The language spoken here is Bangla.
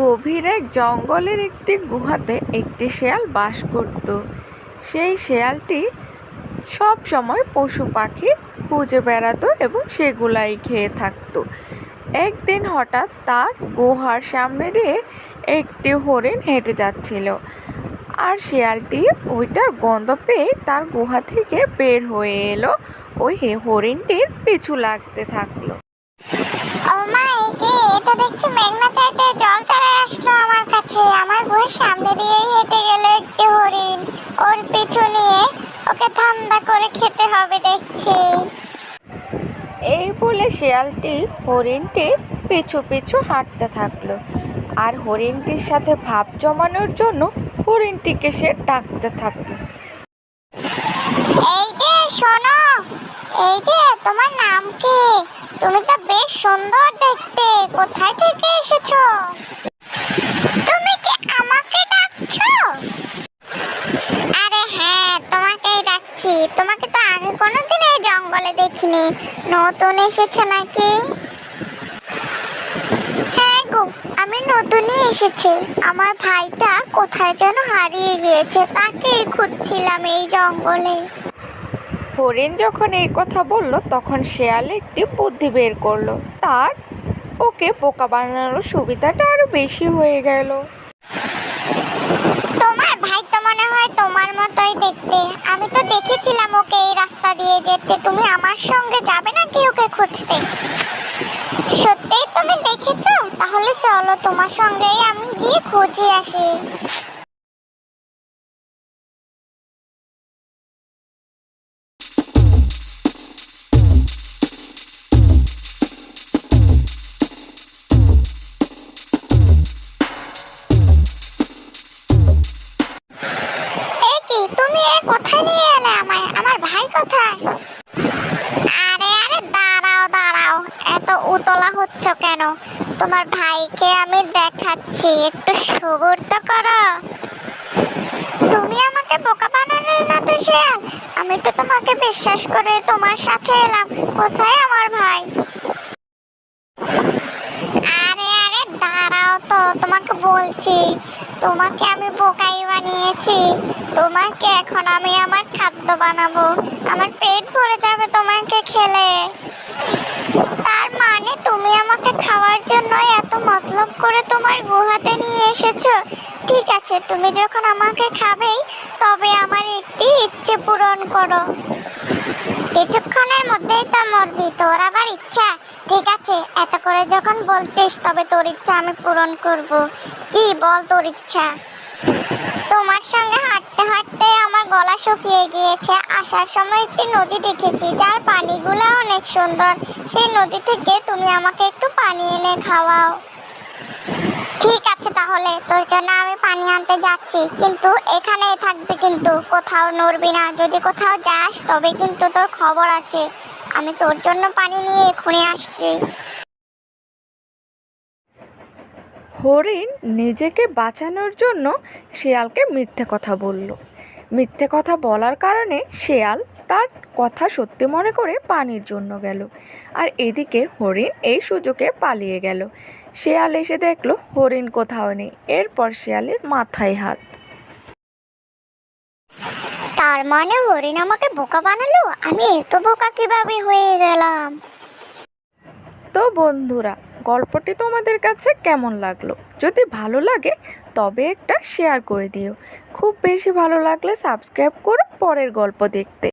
গভীর এক জঙ্গলের একটি গুহাতে একটি শেয়াল বাস করত। সেই শেয়ালটি সব সময় পশু পাখি খুঁজে বেড়াতো এবং সেগুলাই খেয়ে থাকতো। একদিন হঠাৎ তার গুহার সামনে দিয়ে একটি হরিণ হেঁটে যাচ্ছিল আর শেয়ালটি ওইটার গন্ধ পেয়ে তার গুহা থেকে বের হয়ে এলো। ওই হরিণটির পিছু লাগতে থাকল। মেঘনা চাইতে জল চলে আসলো আমার কাছে আমার বউয়ের সামনে দিয়েই হেঁটে গেল একটি হরিণ ওর পিছু নিয়ে ওকে ধান্দা করে খেতে হবে দেখছি। এই বলে শেয়ালটি হরিণটির পিছু পিছু হাঁটতে থাকল। আর হরিণটির সাথে ভাব জমানোর জন্য হরিণটিকে সে ডাকতে থাকল। এই যে শোনো এই যে তোমার নাম কি? তুমি তো বেশ সুন্দর দেখতে। কোথায় থেকে এসেছ তুমি কি আমাকে ডাকছো আরে হ্যাঁ তোমাকেই ডাকছি তোমাকে তো আগে কোনোদিন জঙ্গলে দেখিনি। নতুন এসেছ নাকি? হ্যাঁ গো আমি নতুনই এসেছি। আমার ভাইটা কোথায় যেন হারিয়ে গিয়েছে তাকেই খুঁজছিলাম এই জঙ্গলে। হরিণ যখন এই কথা বলল তখন শেয়াল একটি বুদ্ধি বের করল। তার ওকে পোকা বানানোর সুবিধাটা আরও বেশি হয়ে গেল। তোমার ভাই তো মনে হয় তোমার মতোই দেখতে। আমি তো দেখেছিলাম ওকে এই রাস্তা দিয়ে যেতে। তুমি আমার সঙ্গে যাবে নাকি ওকে খুঁজতে? সত্যিই তুমি দেখেছ? তাহলে চলো তোমার সঙ্গেই আমি গিয়ে খুঁজে আসি। কোথায় নিয়ে এলে আমায়, আমার ভাই কোথায়? আরে আরে দাঁড়াও দাঁড়াও। এত উতলা হচ্ছ কেন? তোমার ভাইকে আমি দেখাচ্ছি, একটু সবুর তো করো। তুমি আমাকে বোকা বানালে না তো শেয়াল আমি তো তোমাকে বিশ্বাস করে তোমার সাথে এলাম। কোথায় আমার ভাই? আরে আরে দাঁড়াও তো, তোমাকে বলছি। তোমাকে আমি বোকাই বানিয়েছি। তোমাকে এখন আমি আমার খাদ্য বানাবো। আমার পেট ভরে যাবে তোমাকে খেলে। তার মানে তুমি আমাকে মতলব করে তোমার গুহাতে নিয়ে এসেছ? ঠিক আছে, তুমি যখন আমাকে খাবেই, তবে আমার একটি ইচ্ছে পূরণ করো। কিছুক্ষণের মধ্যেই তো মরবি, তোর আবার ইচ্ছা? ঠিক আছে, এত করে যখন বলছিস, তবে তোর ইচ্ছা আমি পূরণ করব। কি বল তোর ইচ্ছা? তোমার সঙ্গে হাঁটতে হাঁটতে আমার গলা শুকিয়ে গিয়েছে। আসার সময় একটি নদী দেখেছি, যার পানিগুলো অনেক সুন্দর। সেই নদী থেকে তুমি আমাকে একটু পানি এনে খাওয়াও। ঠিক আছে তাহলে, তোর জন্য আমি পানি আনতে যাচ্ছি। কিন্তু এখানেই থাকবি কিন্তু, কোথাও নড়বি না। যদি কোথাও যাস, তবে কিন্তু তোর খবর আছে। আমি তোর জন্য পানি নিয়ে এক্ষুনি আসছি। হরিণ নিজেকে বাঁচানোর জন্য শেয়ালকে মিথ্যে কথা বলল। মিথ্যে কথা বলার কারণে শেয়াল তার কথা সত্যি মনে করে পানির জন্য গেল। আর এদিকে হরিণ এই সুযোগে পালিয়ে গেল। শেয়াল এসে দেখল হরিণ কোথাও নেই। এরপর শেয়ালের মাথায় হাত। তার মানে হরিণ আমাকে বোকা বানালো? আমি এত বোকা কীভাবে হয়ে গেলাম? তো বন্ধুরা গল্পটি তোমাদের কাছে কেমন লাগল? যদি ভালো লাগে তবে একটা শেয়ার করে দিও। খুব বেশি ভালো লাগলে সাবস্ক্রাইব করো পরের গল্প দেখতে।